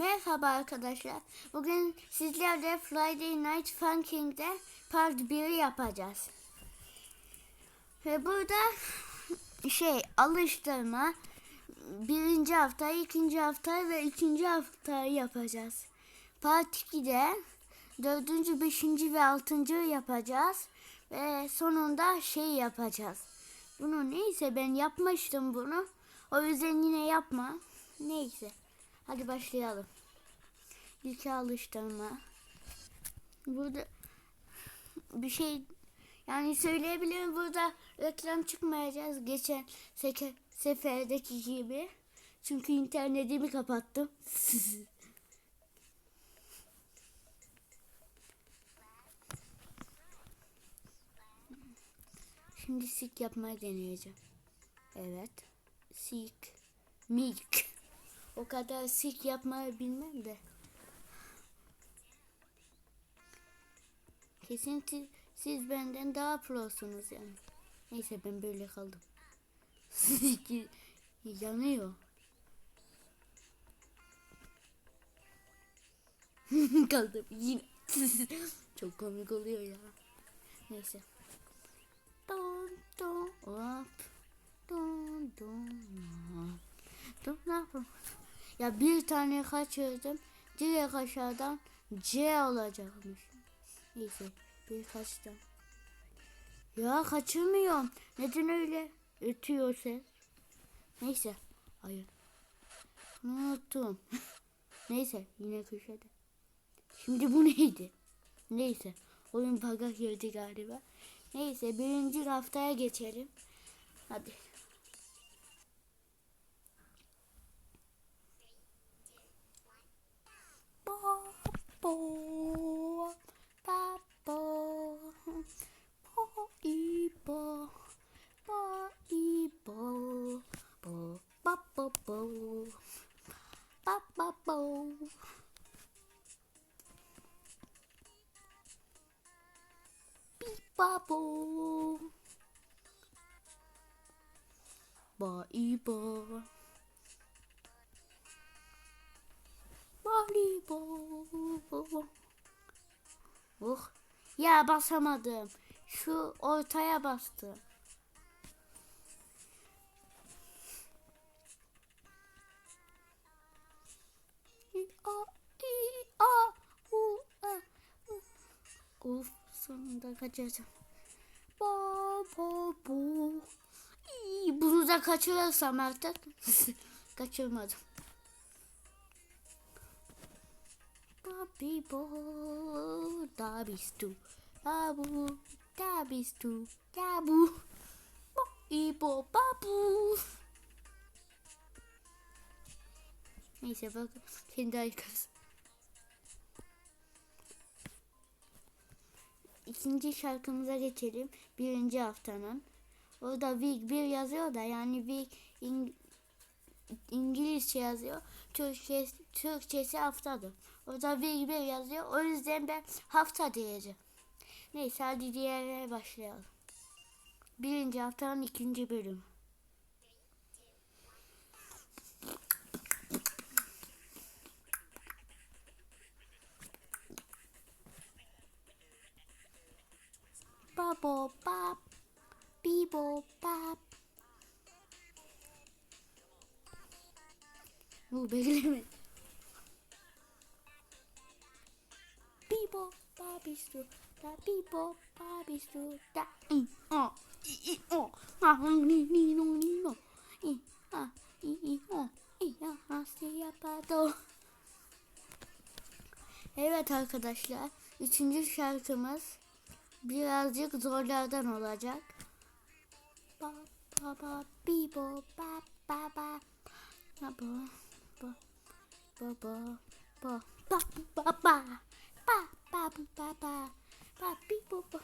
Merhaba arkadaşlar. Bugün sizlerle Friday Night Funking'de part 1'i yapacağız. Ve burada şey alıştırma birinci hafta, ikinci hafta ve üçüncü haftayı yapacağız. Part 2'de dördüncü, beşinci ve altıncı yapacağız. Ve sonunda şey yapacağız. Bunu neyse ben yapmıştım bunu. O yüzden yine yapma. Neyse. Hadi başlayalım. İlk alıştırma. Burada bir şey yani söyleyebilirim burada reklam çıkmayacağız geçen seke, seferdeki gibi. Çünkü internetimi kapattım. Şimdi sik yapmayı deneyeceğim. Evet. Sik. Milk. O kadar sik yapmayı bilmem de. Kesin siz, siz benden daha prosunuz yani. Neyse ben böyle kaldım. Sik yanıyor. kaldım yine. Çok komik oluyor ya. Neyse. Don don hop. Don don hop. Ne yapayım? Ya bir tane kaçırdım. Direkt aşağıdan C olacakmış. Neyse birkaçtan. Ya kaçırmıyorum. Neden öyle ötüyor ses? Neyse. Hayır. Unuttum. Neyse yine köşede. Şimdi bu neydi? Neyse. Oyun bug'a girdi galiba. Neyse birinci haftaya geçelim. Hadi. Bo, ba, bo, bo, i, bo, bo, i, bo, bo, ba, bo, bo, ba, ba, bo. Bi, ba, bo. Oh. Ya basamadım. Şu ortaya bastı. Of sonunda kaçacağım. Bo bo bo. Bunu da kaçırırsam artık. Kaçırmadım. Bibo, dabistu, babu, dabistu, dabu, bo, ibo, babu. Neyse bak kendi arkası. İkinci şarkımıza geçelim. Birinci haftanın. Orada Week 1 yazıyor da yani Week İng İngilizce yazıyor. Türkçesi, Türkçesi haftadır. Orada bir bir yazıyor. O yüzden ben hafta diyeceğim. Neyse hadi diğerine başlayalım. Birinci haftanın ikinci bölümü. Babo bap, bibo bap. Bu bekleme. Bibo babistu da bibo babistu da i o i i o ha ni ni no ni no i a i i o i a ha si yapado. Evet arkadaşlar. Üçüncü şarkımız birazcık zorlardan olacak. Ba ba ba bibo ba ba ba ba ba ba ba ba ba ba ba ba ba bu ba ba. Ba bi bo bo.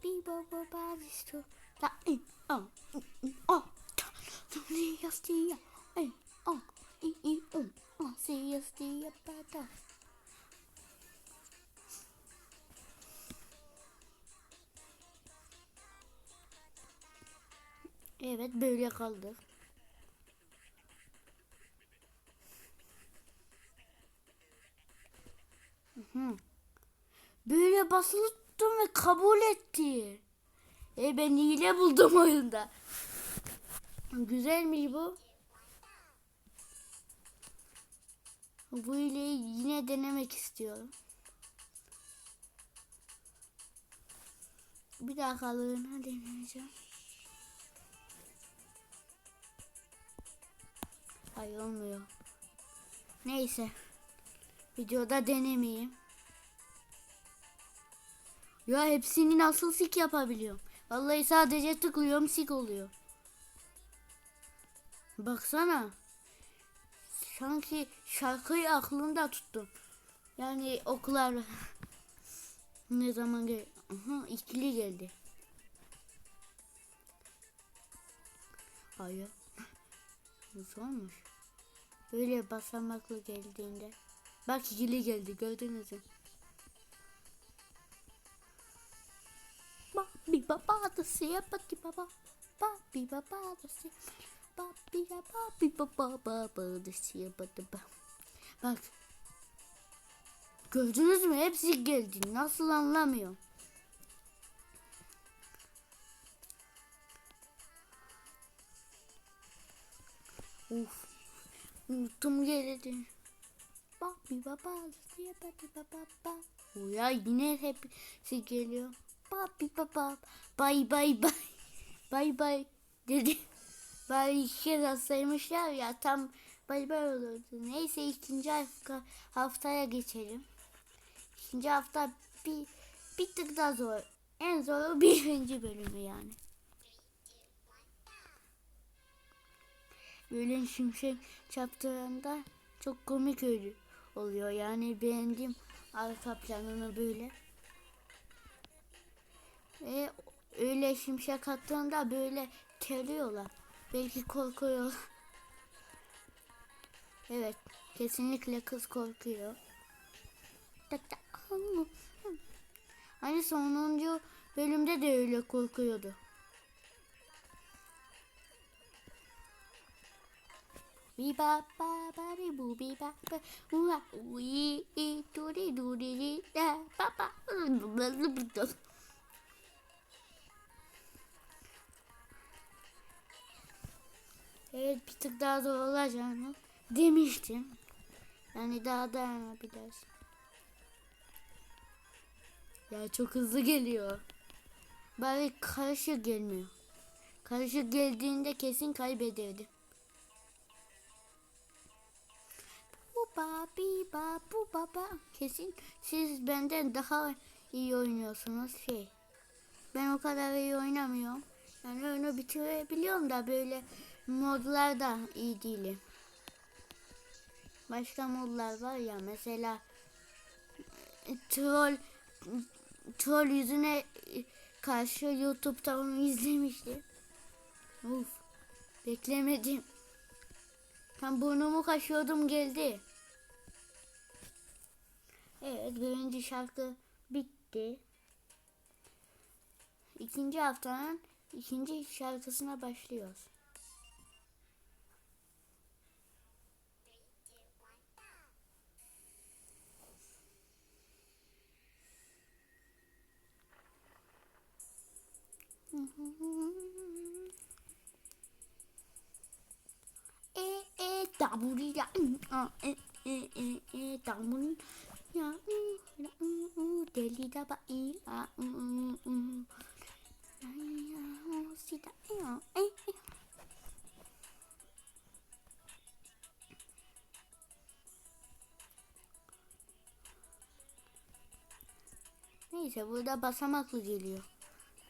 Bi bo bo ba bist da in oh oh du liegst hier in oh in in um oh siehst dir ba e, da e, Evet böyle kaldık. Böyle basılı tuttum ve kabul etti. E ben hile buldum oyunda. Güzel mi bu? Bu hileyi yine denemek istiyorum. Bir dakikalığına deneyeceğim. Hayır olmuyor. Neyse. Videoda denemeyeyim. Ya hepsini nasıl sik yapabiliyorum? Vallahi sadece tıklıyorum sik oluyor. Baksana. Sanki şarkıyı aklımda tuttum. Yani oklar ne zaman gel Aha, ikili geldi. Hayır. Zormuş. Böyle basamaklı geldiğinde. Bak ikili geldi gördünüz mü? Baba da siya pati baba. Papi baba da siya. Papi ya papi baba baba da siya baba. Bak. Gördünüz mü? Hepsi geldi. Nasıl anlamıyorum. Uf. Unuttum geldi. Papi baba siya pati baba ya yine hepsi geliyor. Papi baba. Bay bay bay. Bay bay dedi. Bari iki kez hastaymışlar ya tam bay bay olurdu. Neyse ikinci hafta, haftaya geçelim. İkinci hafta bir, bir tık daha zor. En zoru birinci bölümü yani. Böyle şimşek çaptığında çok komik oluyor. Yani beğendiğim arka planını böyle. Ve öyle şimşek attığında böyle terliyorlar. Belki korkuyor. Evet. Kesinlikle kız korkuyor. Hani sonuncu bölümde de öyle korkuyordu. Bi ba ba di bu bi ba ua ui i du di du di di da ba ba Evet bir tık daha zor olacağını demiştim. Yani daha dayanabiliriz. Ya çok hızlı geliyor. Bari karışık gelmiyor. Karışık geldiğinde kesin kaybederdim. Bu babi ba bu. Kesin siz benden daha iyi oynuyorsunuz şey. Ben o kadar iyi oynamıyorum. Yani oyunu bitirebiliyorum da böyle modlarda iyi değilim. Başka modlar var ya mesela troll troll yüzüne karşı YouTube'da onu izlemiştim. Uf, beklemedim. Tam burnumu kaşıyordum geldi. Evet birinci şarkı bitti. İkinci haftanın ikinci şarkısına başlıyoruz. Ya e e e ya deli da ba i a u u ya si da ya e Neyse burada basamaklı geliyor.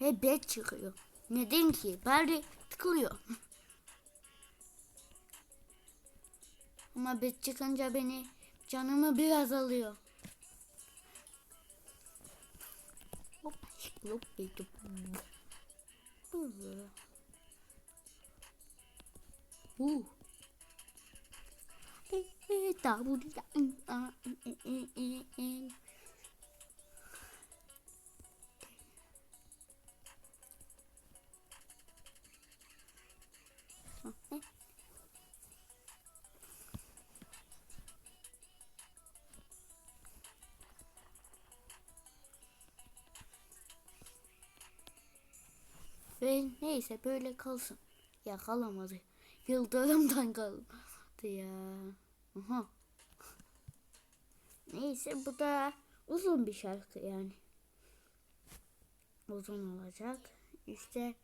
Ve bet çıkıyor. Neden ki? Bari tıkılıyor. Ama bet çıkınca beni canımı biraz alıyor. Hop, hop, hop. Uh. E, e, da bu da. Neyse böyle kalsın. Ya kalamadı. Yıldırımdan kaldı ya. Aha. Neyse bu da uzun bir şarkı yani. Uzun olacak. İşte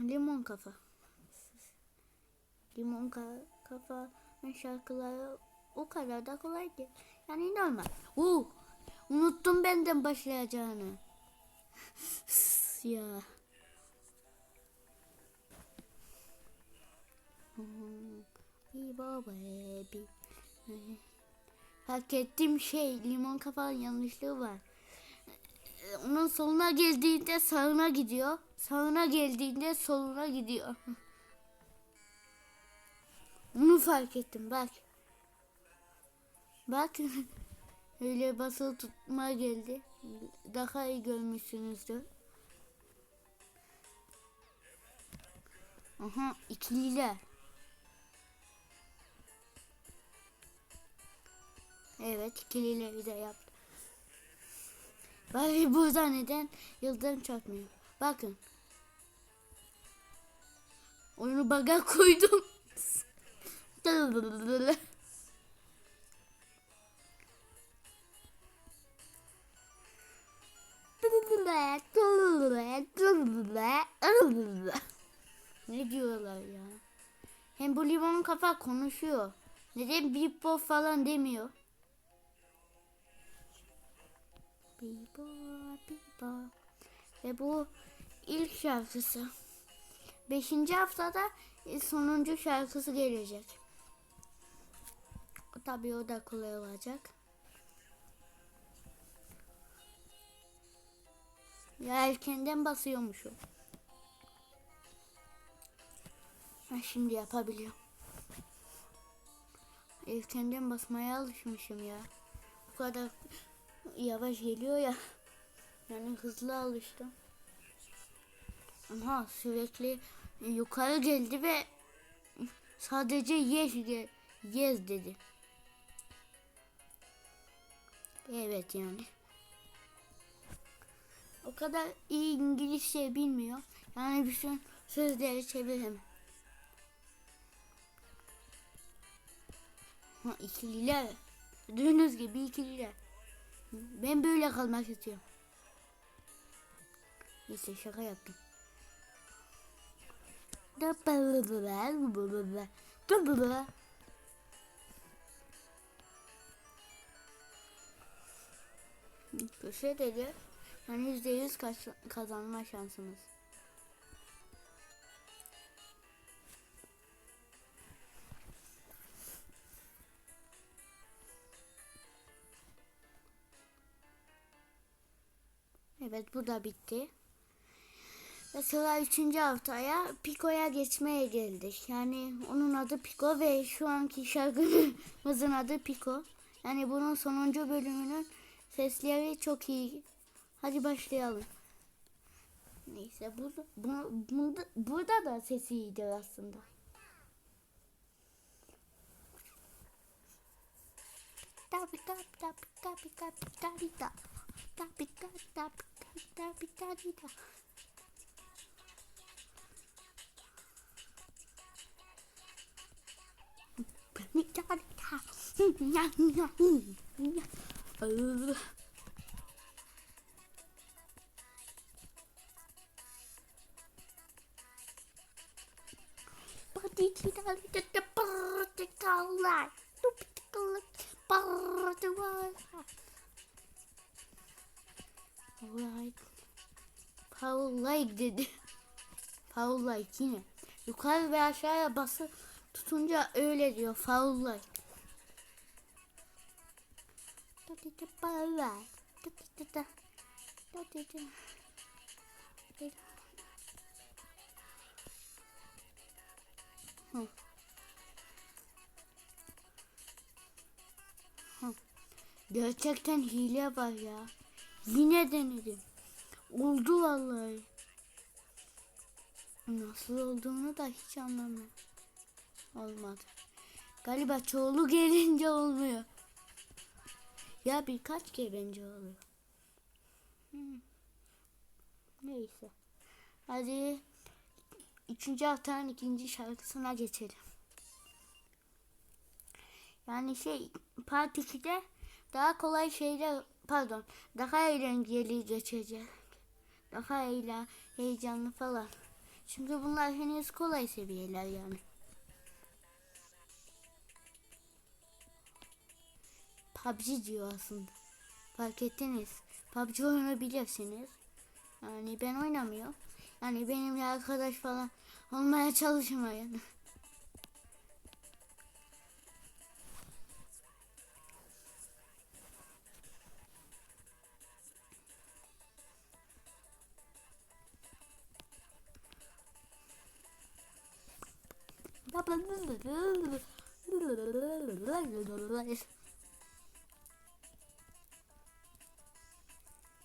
limon kafa. Limon ka kafa şarkıları o kadar da kolay değil. Yani normal. Uh, unuttum benden başlayacağını. ya. Fark ettiğim şey limon kafanın yanlışlığı var. Onun soluna geldiğinde sağına gidiyor. Sağına geldiğinde soluna gidiyor. Onu fark ettim bak. Bak. Öyle basılı tutma geldi. Daha iyi görmüşsünüzdür. Aha ikililer. Evet ikilileri de yaptı. Bari burada neden yıldırım çarpmıyor? Bakın. Onu baga koydum. ne diyorlar ya? Hem bu limon kafa konuşuyor. Neden bipo falan demiyor? Bipo, bipo. Ve bu ilk şarkısı. Beşinci haftada sonuncu şarkısı gelecek. Tabii o da kolay olacak. Ya erkenden basıyormuşum. Ha şimdi yapabiliyorum. Erkenden basmaya alışmışım ya. Bu kadar yavaş geliyor ya. Yani hızlı alıştım. Ama sürekli yukarı geldi ve sadece yes, yes dedi. Evet yani. O kadar iyi İngilizce bilmiyor. Yani bütün sözleri çeviremem. Ha ikililer. Gördüğünüz gibi ikililer. Ben böyle kalmak istiyorum. Neyse şaka yaptım. Köşe dedi. Yani yüzde yüz kazanma şansımız. Evet bu da bitti. Ve sıra üçüncü haftaya Pico'ya geçmeye geldik. Yani onun adı Pico ve şu anki şarkımızın adı Pico. Yani bunun sonuncu bölümünün sesleri çok iyi. Hadi başlayalım. Neyse burada, bu, bunda, burada da sesi iyidir aslında. Tabi tabi tabi tabi tabi tabi tabi tabi tabi tabi 滴答滴答滴答。滴答滴答，呀呀呀呀，呃。Power like dedi. Power like yine. Yukarı ve aşağıya bası tutunca öyle diyor. Foul like. Gerçekten hile var ya. Yine denedim. Oldu vallahi. Nasıl olduğunu da hiç anlamıyorum. Olmadı. Galiba çoğulu gelince olmuyor. Ya birkaç gelince oluyor. Hmm. Neyse. Hadi üçüncü haftanın ikinci şarkısına geçelim. Yani şey part 2'de daha kolay şeyler pardon daha eğlenceli geçecek. Daha eğlen, heyecanlı falan. Çünkü bunlar henüz kolay seviyeler yani. PUBG diyor aslında. Fark ettiniz. PUBG oynayabilirsiniz. Yani ben oynamıyorum. Yani benimle arkadaş falan olmaya çalışmayın.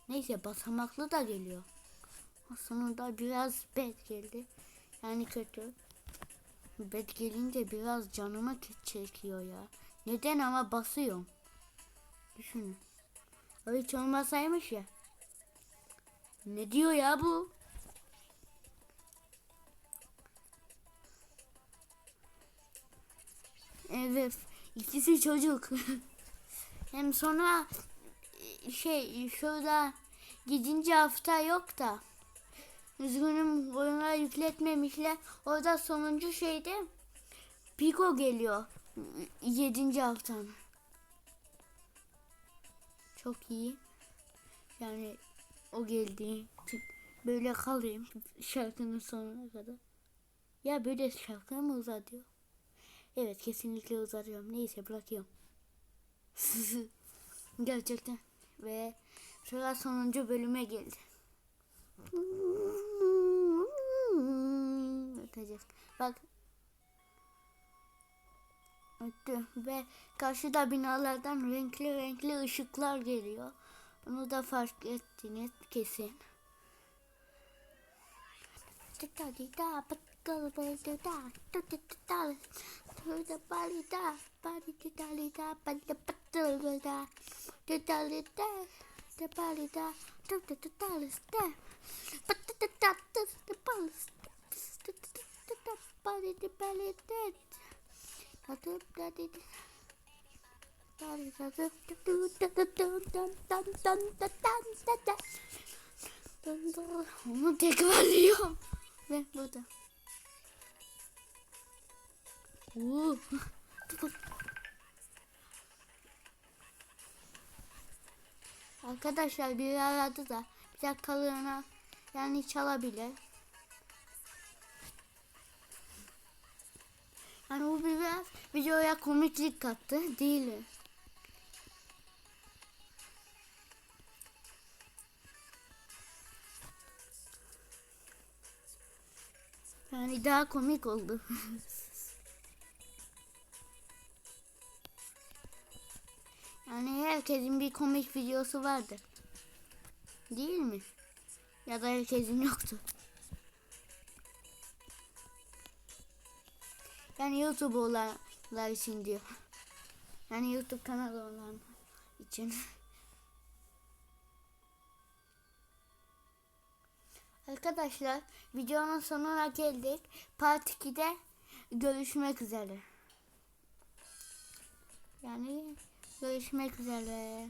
Neyse basamaklı da geliyor. Sonunda biraz bed geldi. Yani kötü. Bed gelince biraz canıma çekiyor ya. Neden ama basıyorum. Düşünün. Hiç olmasaymış ya. Ne diyor ya bu? Evet. ikisi çocuk. Hem sonra e, şey şurada gidince hafta yok da. Üzgünüm oyuna yükletmemişler. Orada sonuncu şeyde Pico geliyor. Yedinci haftan. Çok iyi. Yani o için böyle kalayım şarkının sonuna kadar. Ya böyle şarkı mı uzatıyor? Evet kesinlikle uzatıyorum. Neyse bırakıyorum. Gerçekten. Ve sıra sonuncu bölüme geldi. Öteceğiz. Bak. Öttü. Ve karşıda binalardan renkli renkli ışıklar geliyor. Bunu da fark ettiniz kesin. Onu tekrarlıyorum. Ve burada. Oo. Arkadaşlar biri aradı da bir dakikalığına yani çalabilir. Yani bu biraz videoya komiklik kattı değil mi? Yani daha komik oldu. yani herkesin bir komik videosu vardır. Değil mi? Ya da herkesin yoktu. Yani YouTube olanlar için diyor. Yani YouTube kanalı olan için. Arkadaşlar videonun sonuna geldik. Part 2'de görüşmek üzere. Yani görüşmek üzere.